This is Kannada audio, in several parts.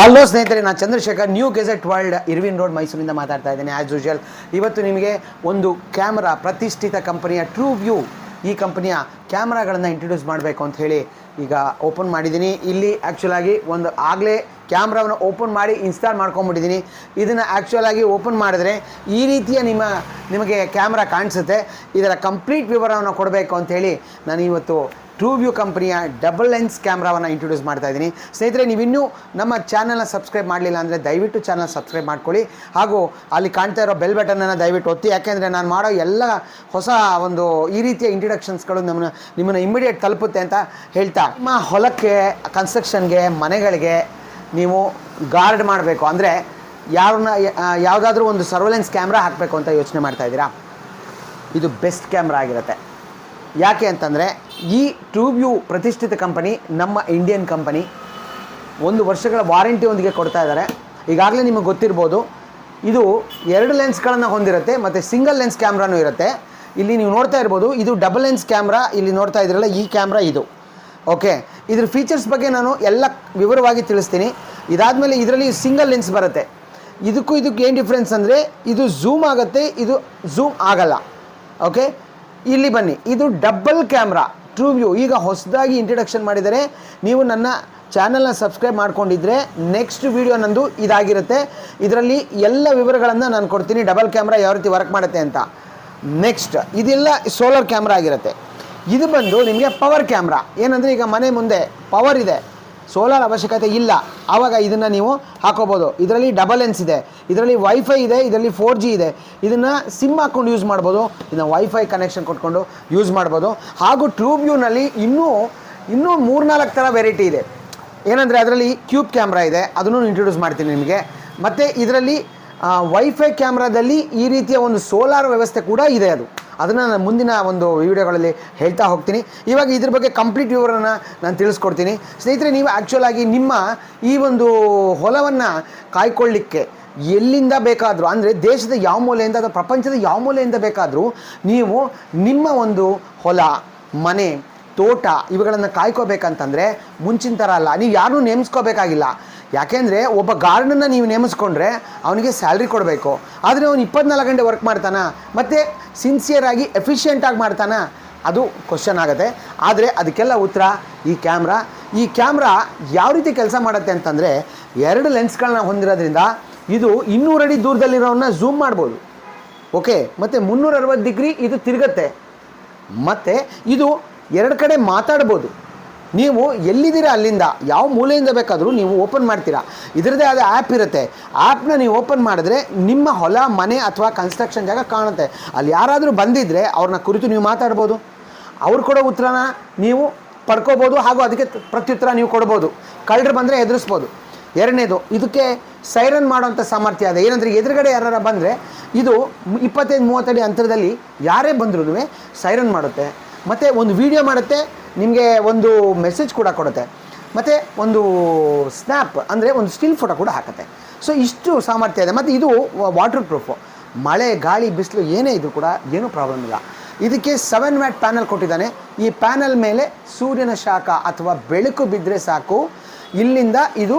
ಹಲೋ ಸ್ನೇಹಿತರೆ, ನಾನು Chandrashekhar new gadget world Irwin road ಮೈಸೂರಿಂದ ಮಾತಾಡ್ತಾ ಇದ್ದೇನೆ. ಆ್ಯಸ್ ಯೂಶುವಲ್ ಇವತ್ತು ನಿಮಗೆ ಒಂದು ಕ್ಯಾಮ್ರಾ ಪ್ರತಿಷ್ಠಿತ ಕಂಪನಿಯ ಟ್ರೂ ವ್ಯೂ ಈ ಕಂಪನಿಯ ಕ್ಯಾಮ್ರಾಗಳನ್ನು ಇಂಟ್ರೊಡ್ಯೂಸ್ ಮಾಡಬೇಕು ಅಂತ ಹೇಳಿ ಈಗ ಓಪನ್ ಮಾಡಿದ್ದೀನಿ. ಇಲ್ಲಿ ಆ್ಯಕ್ಚುಲಾಗಿ ಒಂದು ಆಗಲೇ ಕ್ಯಾಮ್ರಾವನ್ನು ಓಪನ್ ಮಾಡಿ ಇನ್ಸ್ಟಾಲ್ ಮಾಡ್ಕೊಂಬಿಟ್ಟಿದ್ದೀನಿ. ಇದನ್ನು ಆ್ಯಕ್ಚುಲಾಗಿ ಓಪನ್ ಮಾಡಿದ್ರೆ ಈ ರೀತಿಯ ನಿಮ್ಮ, ನಿಮಗೆ ಕ್ಯಾಮ್ರಾ ಕಾಣಿಸುತ್ತೆ. ಇದರ ಕಂಪ್ಲೀಟ್ ವಿವರವನ್ನು ಕೊಡಬೇಕು ಅಂಥೇಳಿ ನಾನು ಇವತ್ತು ಟ್ರೂ ವ್ಯೂ ಕಂಪ್ನಿಯ ಡಬಲ್ ಲೆನ್ಸ್ ಕ್ಯಾಮ್ರಾವನ್ನು ಇಂಟ್ರೊಡ್ಯೂಸ್ ಮಾಡ್ತಾ ಇದ್ದೀನಿ. ಸ್ನೇಹಿತರೆ, ನೀವಿನ್ನೂ ನಮ್ಮ ಚಾನಲ್ನ ಸಬ್ಸ್ಕ್ರೈಬ್ ಮಾಡಲಿಲ್ಲ ಅಂದರೆ ದಯವಿಟ್ಟು ಚಾನಲ್ ಸಬ್ಸ್ಕ್ರೈಬ್ ಮಾಡ್ಕೊಳ್ಳಿ. ಹಾಗೂ ಅಲ್ಲಿ ಕಾಣ್ತಾ ಇರೋ ಬೆಲ್ ಬಟನನ್ನು ದಯವಿಟ್ಟು ಒತ್ತಿ. ಯಾಕೆಂದರೆ ನಾನು ಮಾಡೋ ಎಲ್ಲ ಹೊಸ ಒಂದು ಈ ರೀತಿಯ ಇಂಟ್ರಡಕ್ಷನ್ಸ್ಗಳು ನಮ್ಮನ್ನು, ನಿಮ್ಮನ್ನು ಇಮಿಡಿಯೇಟ್ ತಲುಪುತ್ತೆ ಅಂತ ಹೇಳ್ತಾ. ನಿಮ್ಮ ಹೊಲಕ್ಕೆ ಕನ್ಸ್ಟ್ರಕ್ಷನ್ಗೆ ಮನೆಗಳಿಗೆ ನೀವು ಗಾರ್ಡ್ ಮಾಡಬೇಕು. ಅಂದರೆ ಯಾರನ್ನ ಯಾವುದಾದ್ರೂ ಒಂದು ಸರ್ವೆಲೆನ್ಸ್ ಕ್ಯಾಮ್ರಾ ಹಾಕಬೇಕು ಅಂತ ಯೋಚನೆ ಮಾಡ್ತಾ ಇದ್ದೀರಾ? ಇದು ಬೆಸ್ಟ್ ಕ್ಯಾಮ್ರಾ ಆಗಿರುತ್ತೆ. ಯಾಕೆ ಅಂತಂದರೆ, ಈ ಟ್ಯೂಬ್ಯೂ ಪ್ರತಿಷ್ಠಿತ ಕಂಪನಿ ನಮ್ಮ ಇಂಡಿಯನ್ ಕಂಪನಿ ಒಂದು ವರ್ಷಗಳ ವಾರಂಟಿಯೊಂದಿಗೆ ಕೊಡ್ತಾ ಇದ್ದಾರೆ. ಈಗಾಗಲೇ ನಿಮಗೆ ಗೊತ್ತಿರ್ಬೋದು, ಇದು ಎರಡು ಲೆನ್ಸ್ಗಳನ್ನು ಹೊಂದಿರುತ್ತೆ, ಮತ್ತು ಸಿಂಗಲ್ ಲೆನ್ಸ್ ಕ್ಯಾಮ್ರಾನೂ ಇರುತ್ತೆ. ಇಲ್ಲಿ ನೀವು ನೋಡ್ತಾ ಇರ್ಬೋದು, ಇದು ಡಬಲ್ ಲೆನ್ಸ್ ಕ್ಯಾಮ್ರಾ ಇಲ್ಲಿ ನೋಡ್ತಾ ಇದ್ದೀರಲ್ಲ ಈ ಕ್ಯಾಮ್ರಾ ಇದು. ಓಕೆ ಇದ್ರ ಫೀಚರ್ಸ್ ಬಗ್ಗೆ ನಾನು ಎಲ್ಲ ವಿವರವಾಗಿ ತಿಳಿಸ್ತೀನಿ. ಇದಾದಮೇಲೆ ಇದರಲ್ಲಿ ಸಿಂಗಲ್ ಲೆನ್ಸ್ ಬರುತ್ತೆ. ಇದಕ್ಕೂ ಇದಕ್ಕೆ ಏನು ಡಿಫ್ರೆನ್ಸ್ ಅಂದರೆ, ಇದು ಝೂಮ್ ಆಗುತ್ತೆ, ಇದು ಝೂಮ್ ಆಗಲ್ಲ. ಓಕೆ ಇಲ್ಲಿ ಬನ್ನಿ. ಇದು ಡಬಲ್ ಕ್ಯಾಮ್ರಾ ಟ್ರೂ ವ್ಯೂ ಈಗ ಹೊಸದಾಗಿ ಇಂಟ್ರಡಕ್ಷನ್ ಮಾಡಿದರೆ, ನೀವು ನನ್ನ ಚಾನಲ್ನ ಸಬ್ಸ್ಕ್ರೈಬ್ ಮಾಡ್ಕೊಂಡಿದ್ರೆ ನೆಕ್ಸ್ಟ್ ವಿಡಿಯೋ ನಂದು ಇದಾಗಿರುತ್ತೆ. ಇದರಲ್ಲಿ ಎಲ್ಲ ವಿವರಗಳನ್ನು ನಾನು ಕೊಡ್ತೀನಿ. ಡಬಲ್ ಕ್ಯಾಮ್ರಾ ಯಾವ ರೀತಿ ವರ್ಕ್ ಮಾಡುತ್ತೆ ಅಂತ. ನೆಕ್ಸ್ಟ್ ಇದೆಲ್ಲ ಸೋಲಾರ್ ಕ್ಯಾಮ್ರಾ ಆಗಿರುತ್ತೆ. ಇದು ಬಂದು ನಿಮಗೆ ಪವರ್ ಕ್ಯಾಮ್ರಾ ಏನಂದರೆ ಈಗ ಮನೆ ಮುಂದೆ ಪವರ್ ಇದೆ. ಸೋಲಾರ್ ಅವಶ್ಯಕತೆ ಇಲ್ಲ. ಆವಾಗ ಇದನ್ನು ನೀವು ಹಾಕೋಬೋದು. ಇದರಲ್ಲಿ ಡಬಲ್ ಲೆನ್ಸ್ ಇದೆ. ಇದರಲ್ಲಿ ವೈಫೈ ಇದೆ, ಇದರಲ್ಲಿ ಫೋರ್ ಜಿ ಇದೆ. ಇದನ್ನು ಸಿಮ್ ಹಾಕ್ಕೊಂಡು ಯೂಸ್ ಮಾಡ್ಬೋದು. ಇದನ್ನು ವೈಫೈ ಕನೆಕ್ಷನ್ ಕೊಟ್ಕೊಂಡು ಯೂಸ್ ಮಾಡ್ಬೋದು. ಹಾಗೂ ಟ್ಯೂಬ್ಯೂನಲ್ಲಿ ಇನ್ನೂ ಇನ್ನೂ ಮೂರ್ನಾಲ್ಕು ಥರ ವೆರೈಟಿ ಇದೆ. ಏನಂದರೆ ಅದರಲ್ಲಿ ಕ್ಯೂಬ್ ಕ್ಯಾಮ್ರಾ ಇದೆ. ಅದನ್ನು ಇಂಟ್ರೊಡ್ಯೂಸ್ ಮಾಡ್ತೀನಿ ನಿಮಗೆ. ಮತ್ತು ಇದರಲ್ಲಿ ವೈಫೈ ಕ್ಯಾಮ್ರಾದಲ್ಲಿ ಈ ರೀತಿಯ ಒಂದು ಸೋಲಾರ್ ವ್ಯವಸ್ಥೆ ಕೂಡ ಇದೆ ಅದು. ಅದನ್ನು ನಾನು ಮುಂದಿನ ಒಂದು ವಿಡಿಯೋಗಳಲ್ಲಿ ಹೇಳ್ತಾ ಹೋಗ್ತೀನಿ. ಇವಾಗ ಇದ್ರ ಬಗ್ಗೆ ಕಂಪ್ಲೀಟ್ ವಿವರನ ನಾನು ತಿಳಿಸ್ಕೊಡ್ತೀನಿ. ಸ್ನೇಹಿತರೆ, ನೀವು ಆ್ಯಕ್ಚುಲಾಗಿ ನಿಮ್ಮ ಈ ಒಂದು ಹೊಲವನ್ನು ಕಾಯ್ಕೊಳ್ಳಿಕ್ಕೆ ಎಲ್ಲಿಂದ ಬೇಕಾದರೂ, ಅಂದರೆ ದೇಶದ ಯಾವ ಮೂಲೆಯಿಂದ ಅಥವಾ ಪ್ರಪಂಚದ ಯಾವ ಮೂಲೆಯಿಂದ ಬೇಕಾದರೂ ನೀವು ನಿಮ್ಮ ಒಂದು ಹೊಲ, ಮನೆ, ತೋಟ ಇವುಗಳನ್ನು ಕಾಯ್ಕೋಬೇಕಂತಂದರೆ ಮುಂಚಿನ ಥರ ಅಲ್ಲ. ನೀವು ಯಾರನ್ನೂ ನೇಮಿಸ್ಕೋಬೇಕಾಗಿಲ್ಲ. ಯಾಕೆಂದರೆ ಒಬ್ಬ ಗಾರ್ಡನ್ನ ನೀವು ನೇಮಿಸ್ಕೊಂಡ್ರೆ ಅವನಿಗೆ ಸ್ಯಾಲ್ರಿ ಕೊಡಬೇಕು. ಆದರೆ ಅವನು ಇಪ್ಪತ್ನಾಲ್ಕು ಗಂಟೆ ವರ್ಕ್ ಮಾಡ್ತಾನ, ಮತ್ತು ಸಿನ್ಸಿಯರಾಗಿ ಎಫಿಷಿಯೆಂಟಾಗಿ ಮಾಡ್ತಾನ, ಅದು ಕ್ವಶನ್ ಆಗುತ್ತೆ. ಆದರೆ ಅದಕ್ಕೆಲ್ಲ ಉತ್ತರ, ಈ ಕ್ಯಾಮ್ರಾ ಈ ಕ್ಯಾಮ್ರಾ ಯಾವ ರೀತಿ ಕೆಲಸ ಮಾಡುತ್ತೆ ಅಂತಂದರೆ ಎರಡು ಲೆನ್ಸ್ಗಳನ್ನ ಹೊಂದಿರೋದ್ರಿಂದ ಇದು ಇನ್ನೂರು ಅಡಿ ದೂರದಲ್ಲಿರೋವನ್ನ ಝೂಮ್ ಮಾಡ್ಬೋದು. ಓಕೆ ಮತ್ತು ಮುನ್ನೂರ ಅರವತ್ತು ಡಿಗ್ರಿ ಇದು ತಿರುಗತ್ತೆ. ಮತ್ತು ಇದು ಎರಡು ಕಡೆ ಮಾತಾಡ್ಬೋದು. ನೀವು ಎಲ್ಲಿದ್ದೀರಾ ಅಲ್ಲಿಂದ? ಯಾವ ಮೂಲೆಯಿಂದ ಬೇಕಾದರೂ ನೀವು ಓಪನ್ ಮಾಡ್ತೀರಾ. ಇದರದೇ ಆದ ಆ್ಯಪ್ ಇರುತ್ತೆ. ಆ್ಯಪ್ನ ನೀವು ಓಪನ್ ಮಾಡಿದ್ರೆ ನಿಮ್ಮ ಹೊಲ, ಮನೆ ಅಥವಾ ಕನ್ಸ್ಟ್ರಕ್ಷನ್ ಜಾಗ ಕಾಣುತ್ತೆ. ಅಲ್ಲಿ ಯಾರಾದರೂ ಬಂದಿದ್ದರೆ ಅವ್ರನ್ನ ಕುರಿತು ನೀವು ಮಾತಾಡ್ಬೋದು. ಅವ್ರು ಕೊಡೋ ಉತ್ತರನ ನೀವು ಪಡ್ಕೋಬೋದು ಹಾಗೂ ಅದಕ್ಕೆ ಪ್ರತ್ಯುತ್ತರ ನೀವು ಕೊಡ್ಬೋದು. ಕಳ್ಳರು ಬಂದರೆ ಎದುರಿಸ್ಬೋದು ಎರಡನೇದು, ಇದಕ್ಕೆ ಸೈರನ್ ಮಾಡುವಂಥ ಸಾಮರ್ಥ್ಯ ಇದೆ. ಏನಂದರೆ ಎದುರುಗಡೆ ಯಾರು ಬಂದರೆ ಇದು ಇಪ್ಪತ್ತೈದು, ಮೂವತ್ತಡಿ ಅಂತರದಲ್ಲಿ ಯಾರೇ ಬಂದ್ರೂ ಸೈರನ್ ಮಾಡುತ್ತೆ. ಮತ್ತು ಒಂದು ವಿಡಿಯೋ ಮಾಡುತ್ತೆ. ನಿಮಗೆ ಒಂದು ಮೆಸೇಜ್ ಕೂಡ ಕೊಡುತ್ತೆ. ಮತ್ತು ಒಂದು ಸ್ನ್ಯಾಪ್ ಅಂದರೆ ಒಂದು ಸ್ಟಿಲ್ ಫೋಟೋ ಕೂಡ ಹಾಕುತ್ತೆ. ಸೊ ಇಷ್ಟು ಸಾಮರ್ಥ್ಯ ಇದೆ. ಮತ್ತು ಇದು ವಾಟರ್ ಪ್ರೂಫು ಮಳೆ, ಗಾಳಿ, ಬಿಸಿಲು ಏನೇ ಇದ್ರೂ ಕೂಡ ಏನೂ ಪ್ರಾಬ್ಲಮ್ ಇಲ್ಲ. ಇದಕ್ಕೆ ಸೆವೆನ್ ವ್ಯಾಟ್ ಪ್ಯಾನಲ್ ಕೊಟ್ಟಿದ್ದಾನೆ. ಈ ಪ್ಯಾನಲ್ ಮೇಲೆ ಸೂರ್ಯನ ಶಾಖ ಅಥವಾ ಬೆಳಕು ಬಿದ್ದರೆ ಸಾಕು. ಇಲ್ಲಿಂದ ಇದು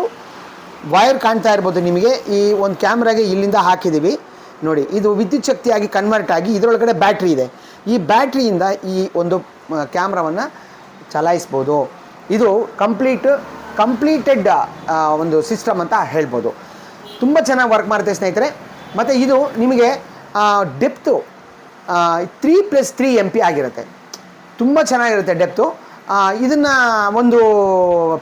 ವೈರ್ ಕಾಣ್ತಾ ಇರ್ಬೋದು ನಿಮಗೆ. ಈ ಒಂದು ಕ್ಯಾಮ್ರಾಗೆ ಇಲ್ಲಿಂದ ಹಾಕಿದ್ದೀವಿ. ನೋಡಿ, ಇದು ವಿದ್ಯುತ್ ಶಕ್ತಿಯಾಗಿ ಕನ್ವರ್ಟ್ ಆಗಿ ಇದರೊಳಗಡೆ ಬ್ಯಾಟ್ರಿ ಇದೆ. ಈ ಬ್ಯಾಟ್ರಿಯಿಂದ ಈ ಒಂದು ಕ್ಯಾಮ್ರಾವನ್ನು ಚಲಾಯಿಸ್ಬೋದು. ಇದು ಕಂಪ್ಲೀಟ್, ಕಂಪ್ಲೀಟೆಡ್ ಒಂದು ಸಿಸ್ಟಮ್ ಅಂತ ಹೇಳ್ಬೋದು. ತುಂಬ ಚೆನ್ನಾಗಿ ವರ್ಕ್ ಮಾಡುತ್ತೆ ಸ್ನೇಹಿತರೆ. ಮತ್ತು ಇದು ನಿಮಗೆ depth three plus three M P ಆಗಿರುತ್ತೆ. ತುಂಬ ಚೆನ್ನಾಗಿರುತ್ತೆ ಡೆಪ್ತು ಇದನ್ನು ಒಂದು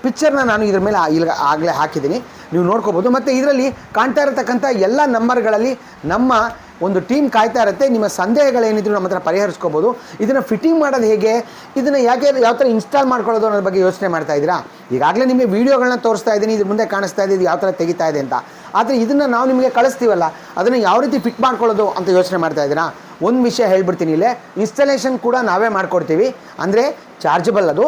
ಪಿಕ್ಚರ್ನ ನಾನು ಇದ್ರ ಮೇಲೆ ಇಲ್ಲಿ ಆಗಲೇ ಹಾಕಿದ್ದೀನಿ. ನೀವು ನೋಡ್ಕೋಬೋದು. ಮತ್ತು ಇದರಲ್ಲಿ ಕಾಣ್ತಾ ಇರತಕ್ಕಂಥ ಎಲ್ಲ ನಂಬರ್ಗಳಲ್ಲಿ ನಮ್ಮ ಒಂದು ಟೀಮ್ ಕಾಯ್ತಾ ಇರುತ್ತೆ, ನಿಮ್ಮ ಸಂದೇಹಗಳೇನಿದ್ರು ನಮ್ಮ ಹತ್ರ ಪರಿಹರಿಸ್ಕೋಬೋದು. ಇದನ್ನು ಫಿಟ್ಟಿಂಗ್ ಮಾಡೋದು ಹೇಗೆ? ಇದನ್ನು ಯಾಕೆ, ಯಾವ ಥರ ಇನ್ಸ್ಟಾಲ್ ಮಾಡ್ಕೊಳ್ಳೋದು ಅನ್ನೋದ್ರ ಬಗ್ಗೆ ಯೋಚನೆ ಮಾಡ್ತಾ ಇದ್ದೀರಾ? ಈಗಾಗಲೇ ನಿಮಗೆ ವೀಡಿಯೋಗಳನ್ನ ತೋರಿಸ್ತಾ ಇದ್ದೀನಿ, ಇದು ಮುಂದೆ ಕಾಣಿಸ್ತಾ ಇದೆ, ಇದು ಯಾವ ಥರ ತೆಗಿತಾ ಇದೆ ಅಂತ. ಆದರೆ ಇದನ್ನು ನಾವು ನಿಮಗೆ ಕಳಿಸ್ತೀವಲ್ಲ, ಅದನ್ನು ಯಾವ ರೀತಿ ಫಿಟ್ ಮಾಡ್ಕೊಳ್ಳೋದು ಅಂತ ಯೋಚನೆ ಮಾಡ್ತಾ ಇದ್ದೀರಾ? ಒಂದು ವಿಷಯ ಹೇಳ್ಬಿಡ್ತೀನಿ ಇಲ್ಲೇ ಇನ್ಸ್ಟಾಲೇಷನ್ ಕೂಡ ನಾವೇ ಮಾಡ್ಕೊಡ್ತೀವಿ. ಅಂದರೆ ಚಾರ್ಜಬಲ್ ಅದು.